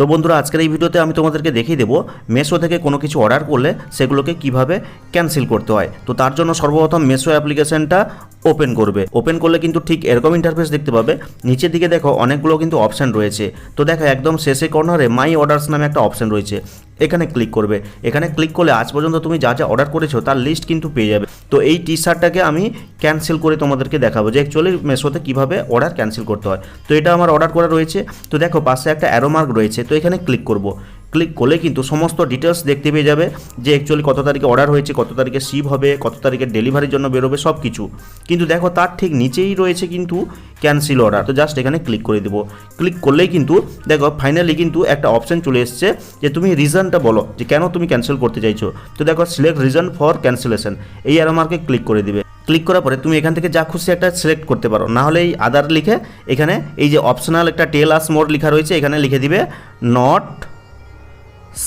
তো বন্ধুরা, আজকের এই ভিডিওতে আমি তোমাদেরকে দেখিয়ে দেবো মেশো থেকে কোনো কিছু অর্ডার করলে সেগুলোকে কীভাবে ক্যান্সেল করতে হয়। তো তার জন্য সর্বপ্রথম মেশো অ্যাপ্লিকেশনটা ওপেন করবে। ওপেন করলে কিন্তু ঠিক এরকম ইন্টারফেস দেখতে পাবে। নিচের দিকে দেখো অনেকগুলো কিন্তু অপশান রয়েছে। তো দেখো, একদম শেষে কর্নারে মাই অর্ডার্স নামে একটা অপশান রয়েছে। এখানে ক্লিক করবে। এখানে ক্লিক করলে আজ পর্যন্ত তুমি যা যা অর্ডার করেছ তার লিস্ট কিন্তু পেয়ে যাবে। তো এই টি শার্টটাকে আমি ক্যান্সেল করে তোমাদেরকে দেখাবো যে অ্যাকচুয়ালি মেশোতে কীভাবে অর্ডার ক্যান্সেল করতে হয়। তো এটা আমার অর্ডার করা রয়েছে। তো দেখো পাশে একটা অ্যারো মার্ক রয়েছে। তো এখানে ক্লিক করব। ক্লিক করলে কিন্তু সমস্ত ডিটেলস দেখতে পেয়ে যাবে যে অ্যাকচুয়ালি কত তারিখে অর্ডার হয়েছে, কত তারিখে শিপ হবে, কত তারিখে ডেলিভারির জন্য বেরোবে সব কিছু কিন্তু দেখো তার ঠিক নিচেই রয়েছে কিন্তু ক্যান্সেল অর্ডার তো জাস্ট এখানে ক্লিক করে দেবো। ক্লিক করলেই কিন্তু, দেখো ফাইনালি কিন্তু একটা অপশন চলে এসছে যে তুমি রিজনটা বলো যে কেন তুমি ক্যান্সেল করতে চাইছো। তো দেখো সিলেক্ট রিজন ফর ক্যান্সেলেশন এই অ্যারো মার্কে ক্লিক করে দিবে। ক্লিক করার পরে তুমি এখান থেকে যা খুশি একটা সিলেক্ট করতে পারো। না হলে এই আদার লিখে এখানে এই যে অপশনাল একটা টেল আস মোড লেখা রয়েছে, এখানে লিখে দিবে নট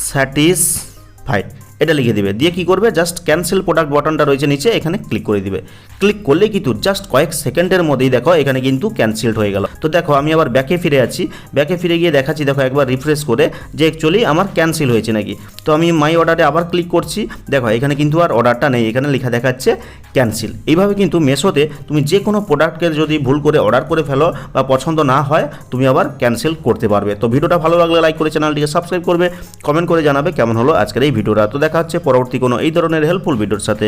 স্যাটিসফাইড এটা লিখে দিবে। দিয়ে কি করবে? জাস্ট ক্যান্সেল প্রোডাক্ট বাটনটা রয়েছে নিচে, এখানে ক্লিক করে দিবে। ক্লিক করলে কিন্তু জাস্ট কয়েক সেকেন্ডের মধ্যেই দেখো, এখানে কিন্তু ক্যান্সেলড হয়ে গেল। তো দেখো, আমি আবার ব্যাকে ফিরে আছি। ব্যাকে ফিরে গিয়ে দেখাচ্ছি, দেখো একবার রিফ্রেশ করে যে অ্যাকচুয়ালি আমার ক্যান্সেল হয়েছে নাকি। তো আমি মাই অর্ডারে আবার ক্লিক করছি। দেখো, এখানে কিন্তু আর অর্ডারটা নেই। এখানে লেখা দেখাচ্ছে ক্যান্সেল। এইভাবে কিন্তু মেশোতে তুমি যে কোনো প্রোডাক্টকে যদি ভুল করে অর্ডার করে ফেলো বা পছন্দ না হয়, তুমি আবার ক্যান্সেল করতে পারবে। তো ভিডিওটা ভালো লাগলে লাইক করে চ্যানেলটিকে সাবস্ক্রাইব করবে, কমেন্ট করে জানাবে কেমন হলো আজকের এই ভিডিওটা। তো দেখা হচ্ছে পরবর্তী কোনো এই ধরনের হেল্পফুল ভিডিওর সাথে।